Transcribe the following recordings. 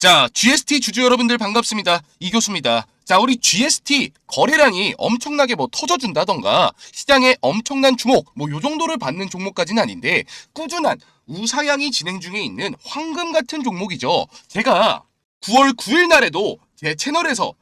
자, GST 주주 여러분들 반갑습니다. 이 교수입니다. 자, 우리 GST 거래량이 엄청나게 뭐 터져준다던가 시장에 엄청난 주목, 뭐 요 정도를 받는 종목까지는 아닌데 꾸준한 우사양이 진행 중에 있는 황금 같은 종목이죠. 제가 9월 9일 날에도 제 채널에서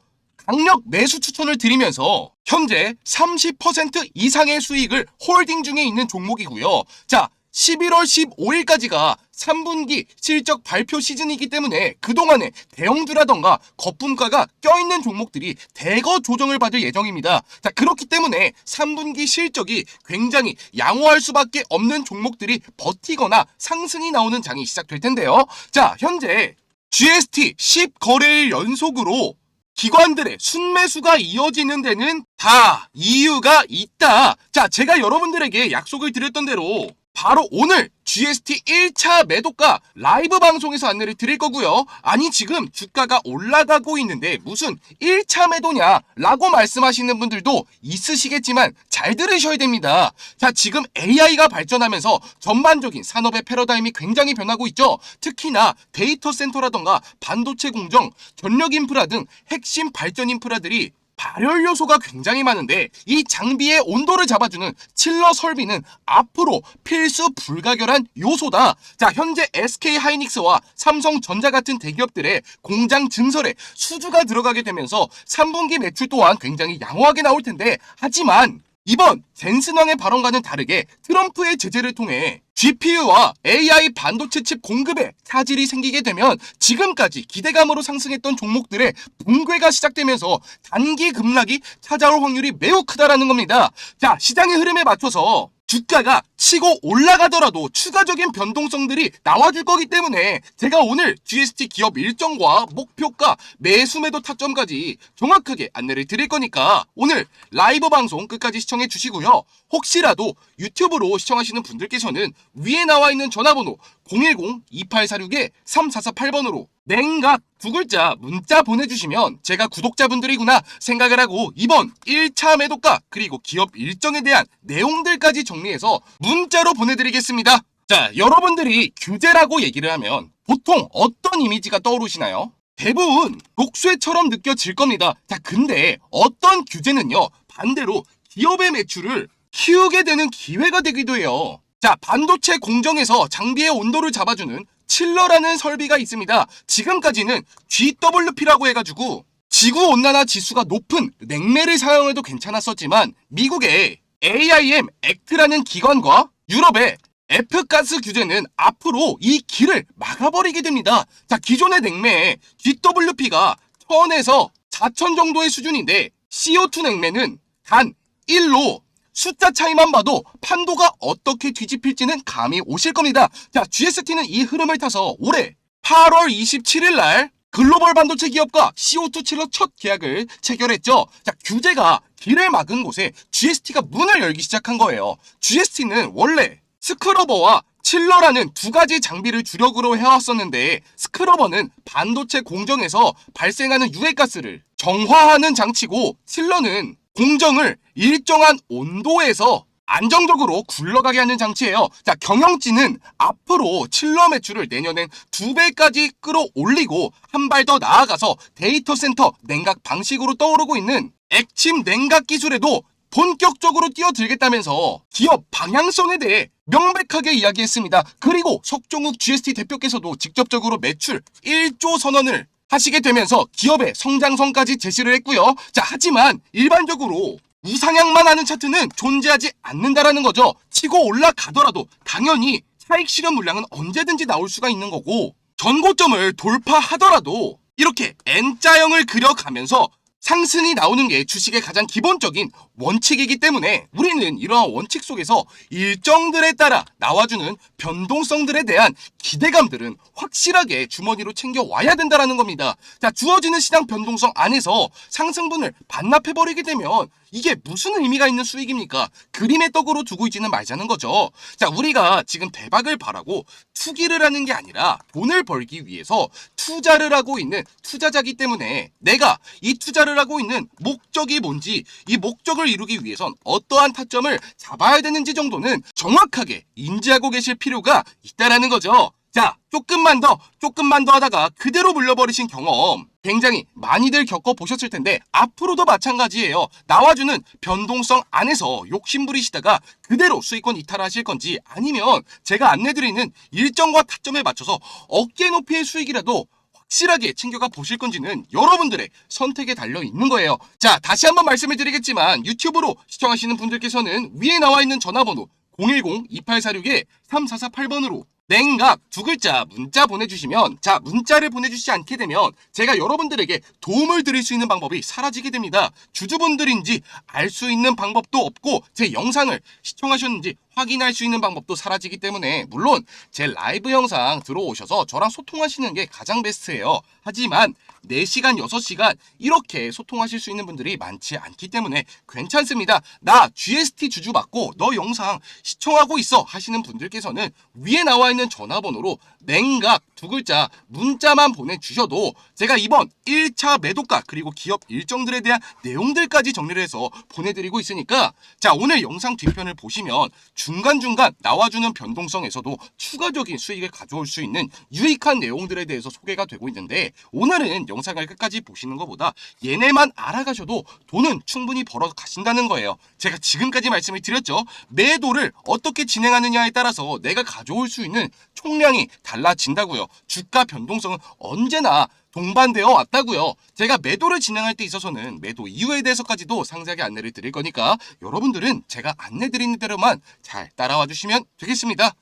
강력 매수 추천을 드리면서 현재 30% 이상의 수익을 홀딩 중에 있는 종목이고요. 자, 11월 15일까지가 3분기 실적 발표 시즌이기 때문에 그동안에 대형주라던가 거품가가 껴있는 종목들이 대거 조정을 받을 예정입니다. 자, 그렇기 때문에 3분기 실적이 굉장히 양호할 수밖에 없는 종목들이 버티거나 상승이 나오는 장이 시작될 텐데요. 자, 현재 GST 10거래일 연속으로 기관들의 순매수가 이어지는 데는 다 이유가 있다. 자, 제가 여러분들에게 약속을 드렸던 대로 바로 오늘 GST 1차 매도가 라이브 방송에서 안내를 드릴 거고요. 아니 지금 주가가 올라가고 있는데 무슨 1차 매도냐 라고 말씀하시는 분들도 있으시겠지만 잘 들으셔야 됩니다. 자 지금 AI가 발전하면서 전반적인 산업의 패러다임이 굉장히 변하고 있죠. 특히나 데이터 센터라던가 반도체 공정, 전력 인프라 등 핵심 발전 인프라들이 발열 요소가 굉장히 많은데 이 장비의 온도를 잡아주는 칠러 설비는 앞으로 필수 불가결한 요소다. 자, 현재 SK 하이닉스와 삼성전자 같은 대기업들의 공장 증설에 수주가 들어가게 되면서 3분기 매출 또한 굉장히 양호하게 나올 텐데 하지만 이번 젠슨왕의 발언과는 다르게 트럼프의 제재를 통해 GPU와 AI 반도체 칩 공급에 차질이 생기게 되면 지금까지 기대감으로 상승했던 종목들의 붕괴가 시작되면서 단기 급락이 찾아올 확률이 매우 크다라는 겁니다. 자, 시장의 흐름에 맞춰서 주가가 치고 올라가더라도 추가적인 변동성들이 나와줄 거기 때문에 제가 오늘 GST 기업 일정과 목표가 매수매도 타점까지 정확하게 안내를 드릴 거니까 오늘 라이브 방송 끝까지 시청해 주시고요. 혹시라도 유튜브로 시청하시는 분들께서는 위에 나와 있는 전화번호 010-2846-3448번으로 냉각 두 글자 문자 보내주시면 제가 구독자분들이구나 생각을 하고 이번 1차 매도가 그리고 기업 일정에 대한 내용들까지 정리해서 문자로 보내드리겠습니다. 자, 여러분들이 규제라고 얘기를 하면 보통 어떤 이미지가 떠오르시나요? 대부분 독수회처럼 느껴질 겁니다. 자, 근데 어떤 규제는요, 반대로 기업의 매출을 키우게 되는 기회가 되기도 해요. 자, 반도체 공정에서 장비의 온도를 잡아주는 칠러라는 설비가 있습니다. 지금까지는 GWP라고 해가지고 지구온난화 지수가 높은 냉매를 사용해도 괜찮았었지만 미국의 AIM 액트라는 기관과 유럽의 F가스 규제는 앞으로 이 길을 막아버리게 됩니다. 자, 기존의 냉매에 GWP가 1000에서 4000 정도의 수준인데 CO2 냉매는 단 1로 숫자 차이만 봐도 판도가 어떻게 뒤집힐지는 감이 오실 겁니다. 자, GST는 이 흐름을 타서 올해 8월 27일 날 글로벌 반도체 기업과 CO2 칠러 첫 계약을 체결했죠. 자, 규제가 길을 막은 곳에 GST가 문을 열기 시작한 거예요. GST는 원래 스크러버와 칠러라는 두 가지 장비를 주력으로 해왔었는데 스크러버는 반도체 공정에서 발생하는 유해가스를 정화하는 장치고 칠러는 공정을 일정한 온도에서 안정적으로 굴러가게 하는 장치예요. 자, 경영진은 앞으로 칠러 매출을 내년엔 두 배까지 끌어올리고 한 발 더 나아가서 데이터 센터 냉각 방식으로 떠오르고 있는 액침 냉각 기술에도 본격적으로 뛰어들겠다면서 기업 방향성에 대해 명백하게 이야기했습니다. 그리고 석종욱 GST 대표께서도 직접적으로 매출 1조 선언을 하시게 되면서 기업의 성장성까지 제시를 했고요. 자, 하지만 일반적으로 우상향만 하는 차트는 존재하지 않는다라는 거죠. 치고 올라가더라도 당연히 차익 실현 물량은 언제든지 나올 수가 있는 거고 전고점을 돌파하더라도 이렇게 N자형을 그려가면서 상승이 나오는 게 주식의 가장 기본적인 원칙이기 때문에 우리는 이러한 원칙 속에서 일정들에 따라 나와주는 변동성들에 대한 기대감들은 확실하게 주머니로 챙겨와야 된다는 겁니다. 자, 주어지는 시장 변동성 안에서 상승분을 반납해버리게 되면 이게 무슨 의미가 있는 수익입니까? 그림의 떡으로 두고 있지는 말자는 거죠. 자, 우리가 지금 대박을 바라고 투기를 하는 게 아니라 돈을 벌기 위해서 투자를 하고 있는 투자자기 때문에 내가 이 투자를 하고 있는 목적이 뭔지 이 목적을 이루기 위해선 어떠한 타점을 잡아야 되는지 정도는 정확하게 인지하고 계실 필요가 있다라는 거죠. 자, 조금만 더, 조금만 더 하다가 그대로 물려버리신 경험 굉장히 많이들 겪어보셨을 텐데 앞으로도 마찬가지예요. 나와주는 변동성 안에서 욕심부리시다가 그대로 수익권 이탈하실 건지 아니면 제가 안내드리는 일정과 타점에 맞춰서 어깨 높이의 수익이라도 확실하게 챙겨가 보실 건지는 여러분들의 선택에 달려 있는 거예요. 자, 다시 한번 말씀을 드리겠지만 유튜브로 시청하시는 분들께서는 위에 나와 있는 전화번호 010-2846-3448번으로 냉각 두 글자 문자 보내주시면 자 문자를 보내주시지 않게 되면 제가 여러분들에게 도움을 드릴 수 있는 방법이 사라지게 됩니다. 주주분들인지 알 수 있는 방법도 없고 제 영상을 시청하셨는지 확인할 수 있는 방법도 사라지기 때문에 물론 제 라이브 영상 들어오셔서 저랑 소통하시는 게 가장 베스트예요. 하지만 4시간, 6시간 이렇게 소통하실 수 있는 분들이 많지 않기 때문에 괜찮습니다. 나 GST 주주 받고 너 영상 시청하고 있어 하시는 분들께서는 위에 나와 있는 전화번호로 냉각 두 글자 문자만 보내주셔도 제가 이번 1차 매도가 그리고 기업 일정들에 대한 내용들까지 정리를 해서 보내드리고 있으니까 자 오늘 영상 뒤편을 보시면 중간중간 나와주는 변동성에서도 추가적인 수익을 가져올 수 있는 유익한 내용들에 대해서 소개가 되고 있는데 오늘은 영상을 끝까지 보시는 것보다 얘네만 알아가셔도 돈은 충분히 벌어 가신다는 거예요. 제가 지금까지 말씀을 드렸죠. 매도를 어떻게 진행하느냐에 따라서 내가 가져올 수 있는 총량이 달라진다고요. 주가 변동성은 언제나 동반되어 왔다고요. 제가 매도를 진행할 때 있어서는 매도 이유에 대해서까지도 상세하게 안내를 드릴 거니까 여러분들은 제가 안내 드리는 대로만 잘 따라와 주시면 되겠습니다.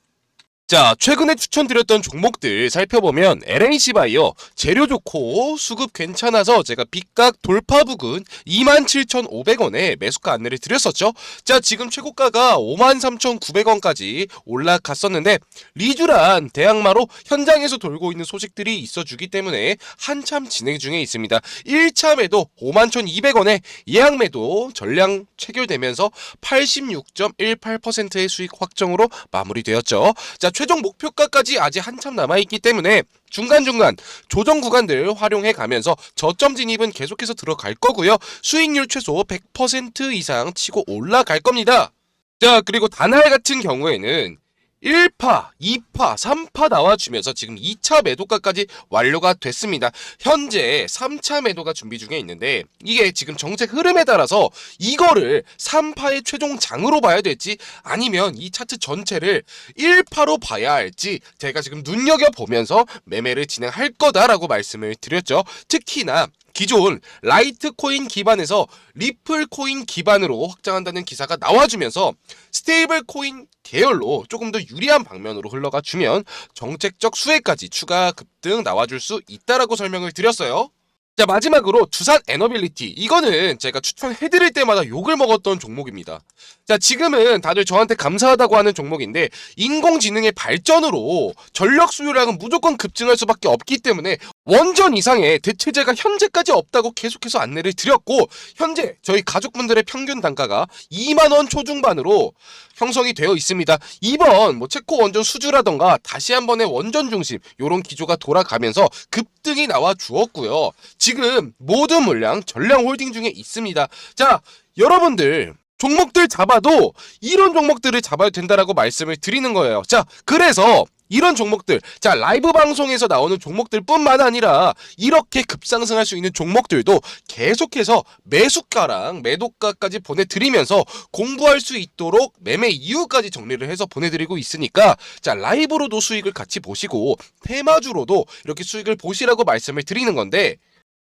자, 최근에 추천드렸던 종목들 살펴보면 LNC 바이오 재료 좋고 수급 괜찮아서 제가 빗각 돌파 부근 27,500원에 매수가 안내를 드렸었죠. 자, 지금 최고가가 53,900원까지 올라갔었는데 리쥬란 대항마로 현장에서 돌고 있는 소식들이 있어주기 때문에 한참 진행 중에 있습니다. 1차 매도 51,200원에 예약 매도 전량 체결되면서 86.18%의 수익 확정으로 마무리되었죠. 자, 최종 목표가까지 아직 한참 남아있기 때문에 중간중간 조정 구간들 활용해 가면서 저점 진입은 계속해서 들어갈 거고요. 수익률 최소 100% 이상 치고 올라갈 겁니다. 자, 그리고 다날 같은 경우에는 1파, 2파, 3파 나와주면서 지금 2차 매도가까지 완료가 됐습니다. 현재 3차 매도가 준비 중에 있는데 이게 지금 정책 흐름에 따라서 이거를 3파의 최종 장으로 봐야 될지 아니면 이 차트 전체를 1파로 봐야 할지 제가 지금 눈여겨보면서 매매를 진행할 거다라고 말씀을 드렸죠. 특히나 기존 라이트 코인 기반에서 리플 코인 기반으로 확장한다는 기사가 나와주면서 스테이블 코인 계열로 조금 더 유리한 방면으로 흘러가 주면 정책적 수혜까지 추가 급등 나와줄 수 있다라고 설명을 드렸어요. 자 마지막으로 두산 에너빌리티 이거는 제가 추천해드릴 때마다 욕을 먹었던 종목입니다. 자 지금은 다들 저한테 감사하다고 하는 종목인데 인공지능의 발전으로 전력 수요량은 무조건 급증할 수밖에 없기 때문에 원전 이상의 대체제가 현재까지 없다고 계속해서 안내를 드렸고 현재 저희 가족분들의 평균 단가가 2만 원 초중반으로 형성이 되어 있습니다. 이번 뭐 체코 원전 수주라던가 다시 한 번의 원전 중심 요런 기조가 돌아가면서 급등이 나와 주었고요. 지금 모든 물량 전량 홀딩 중에 있습니다. 자, 여러분들 종목들 잡아도 이런 종목들을 잡아야 된다라고 말씀을 드리는 거예요. 자, 그래서 이런 종목들, 자, 라이브 방송에서 나오는 종목들 뿐만 아니라 이렇게 급상승할 수 있는 종목들도 계속해서 매수가랑 매도가까지 보내드리면서 공부할 수 있도록 매매 이유까지 정리를 해서 보내드리고 있으니까 자, 라이브로도 수익을 같이 보시고 테마주로도 이렇게 수익을 보시라고 말씀을 드리는 건데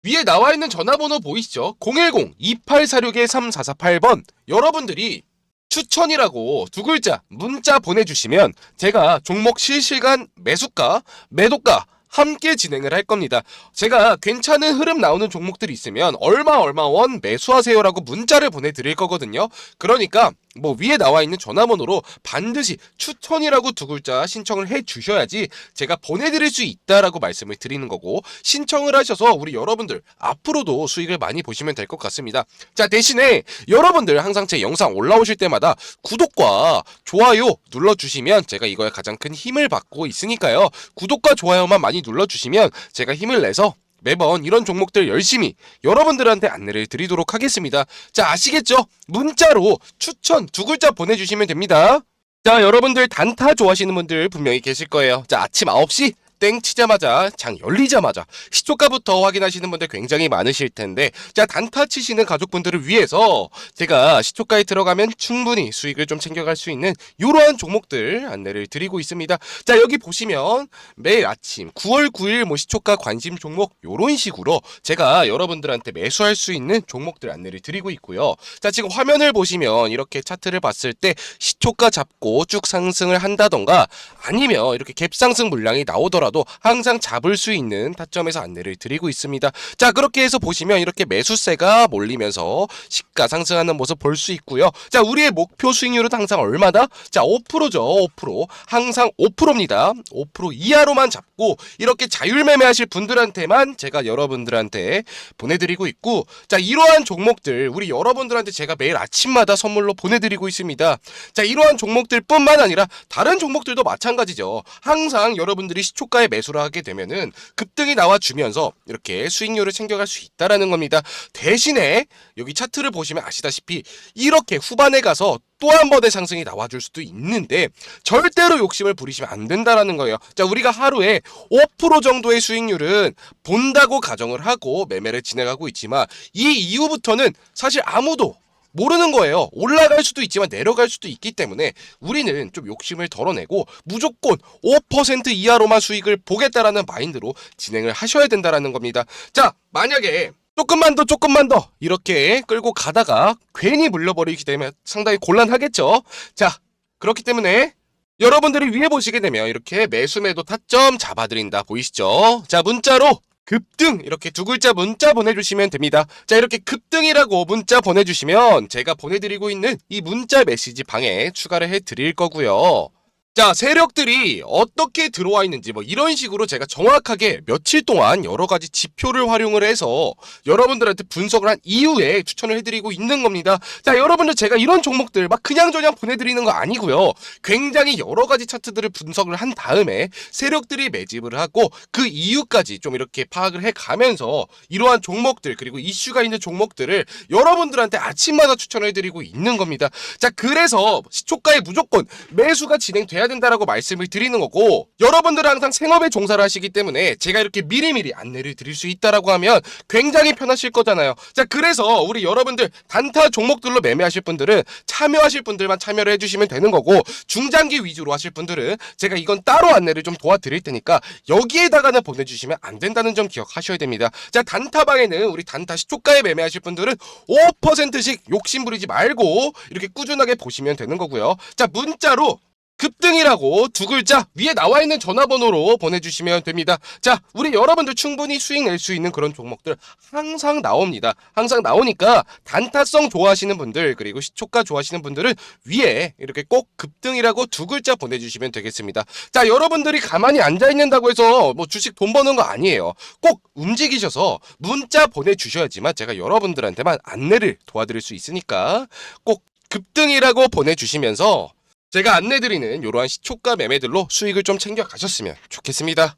위에 나와 있는 전화번호 보이시죠? 010-2846-3448번 여러분들이 추천이라고 두 글자 문자 보내주시면 제가 종목 실시간 매수가, 매도가 함께 진행을 할 겁니다. 제가 괜찮은 흐름 나오는 종목들이 있으면 얼마 얼마 원 매수하세요라고 문자를 보내드릴 거거든요. 그러니까 뭐 위에 나와 있는 전화번호로 반드시 추천이라고 두 글자 신청을 해 주셔야지 제가 보내드릴 수 있다라고 말씀을 드리는 거고 신청을 하셔서 우리 여러분들 앞으로도 수익을 많이 보시면 될 것 같습니다. 자 대신에 여러분들 항상 제 영상 올라오실 때마다 구독과 좋아요 눌러주시면 제가 이거에 가장 큰 힘을 받고 있으니까요. 구독과 좋아요만 많이 눌러주시면 제가 힘을 내서 매번 이런 종목들 열심히 여러분들한테 안내를 드리도록 하겠습니다. 자, 아시겠죠? 문자로 추천 두 글자 보내주시면 됩니다. 자, 여러분들 단타 좋아하시는 분들 분명히 계실 거예요. 자, 아침 9시 땡 치자마자 장 열리자마자 시초가부터 확인하시는 분들 굉장히 많으실 텐데 자 단타 치시는 가족분들을 위해서 제가 시초가에 들어가면 충분히 수익을 좀 챙겨갈 수 있는 이러한 종목들 안내를 드리고 있습니다. 자 여기 보시면 매일 아침 9월 9일 뭐 시초가 관심 종목 요런 식으로 제가 여러분들한테 매수할 수 있는 종목들 안내를 드리고 있고요. 자 지금 화면을 보시면 이렇게 차트를 봤을 때 시초가 잡고 쭉 상승을 한다던가 아니면 이렇게 갭 상승 물량이 나오더라도 항상 잡을 수 있는 타점에서 안내를 드리고 있습니다. 자 그렇게 해서 보시면 이렇게 매수세가 몰리면서 시가 상승하는 모습 볼 수 있고요. 자 우리의 목표 수익률은 항상 얼마다? 자 5%죠. 5% 항상 5%입니다. 5% 이하로만 잡고 이렇게 자율 매매하실 분들한테만 제가 여러분들한테 보내드리고 있고 자 이러한 종목들 우리 여러분들한테 제가 매일 아침마다 선물로 보내드리고 있습니다. 자 이러한 종목들뿐만 아니라 다른 종목들도 마찬가지죠. 항상 여러분들이 시초가 에 매수를 하게 되면은 급등이 나와 주면서 이렇게 수익률을 챙겨갈 수 있다라는 겁니다. 대신에 여기 차트를 보시면 아시다시피 이렇게 후반에 가서 또한 번의 상승이 나와줄 수도 있는데 절대로 욕심을 부리시면 안 된다라는 거예요. 자 우리가 하루에 5% 정도의 수익률은 본다고 가정을 하고 매매를 진행하고 있지만 이 이후부터는 사실 아무도 모르는 거예요. 올라갈 수도 있지만 내려갈 수도 있기 때문에 우리는 좀 욕심을 덜어내고 무조건 5% 이하로만 수익을 보겠다라는 마인드로 진행을 하셔야 된다라는 겁니다. 자, 만약에 조금만 더 조금만 더 이렇게 끌고 가다가 괜히 물려버리게 되면 상당히 곤란하겠죠. 자, 그렇기 때문에 여러분들이 위에 보시게 되면 이렇게 매수매도 타점 잡아드린다 보이시죠? 자, 문자로 급등 이렇게 두 글자 문자 보내주시면 됩니다. 자 이렇게 급등이라고 문자 보내주시면 제가 보내드리고 있는 이 문자 메시지 방에 추가를 해드릴 거고요. 자 세력들이 어떻게 들어와 있는지 뭐 이런 식으로 제가 정확하게 며칠 동안 여러 가지 지표를 활용을 해서 여러분들한테 분석을 한 이후에 추천을 해드리고 있는 겁니다. 자 여러분들 제가 이런 종목들 막 그냥저냥 보내드리는 거 아니고요. 굉장히 여러 가지 차트들을 분석을 한 다음에 세력들이 매집을 하고 그 이유까지 좀 이렇게 파악을 해 가면서 이러한 종목들 그리고 이슈가 있는 종목들을 여러분들한테 아침마다 추천해 드리고 있는 겁니다. 자, 그래서 시초가에 무조건 매수가 진행돼 야 된다라고 말씀을 드리는 거고 여러분들은 항상 생업에 종사를 하시기 때문에 제가 이렇게 미리미리 안내를 드릴 수 있다라고 하면 굉장히 편하실 거잖아요. 자, 그래서 우리 여러분들 단타 종목들로 매매하실 분들은 참여하실 분들만 참여를 해주시면 되는 거고 중장기 위주로 하실 분들은 제가 이건 따로 안내를 좀 도와드릴 테니까 여기에다가는 보내주시면 안 된다는 점 기억하셔야 됩니다. 자 단타방에는 우리 단타 시초가에 매매하실 분들은 5%씩 욕심 부리지 말고 이렇게 꾸준하게 보시면 되는 거고요. 자 문자로 급등이라고 두 글자 위에 나와 있는 전화번호로 보내주시면 됩니다. 자, 우리 여러분들 충분히 수익 낼 수 있는 그런 종목들 항상 나옵니다. 항상 나오니까 단타성 좋아하시는 분들 그리고 시초가 좋아하시는 분들은 위에 이렇게 꼭 급등이라고 두 글자 보내주시면 되겠습니다. 자, 여러분들이 가만히 앉아 있는다고 해서 뭐 주식 돈 버는 거 아니에요. 꼭 움직이셔서 문자 보내주셔야지만 제가 여러분들한테만 안내를 도와드릴 수 있으니까 꼭 급등이라고 보내주시면서 제가 안내드리는 이러한 시초가 매매들로 수익을 좀 챙겨 가셨으면 좋겠습니다.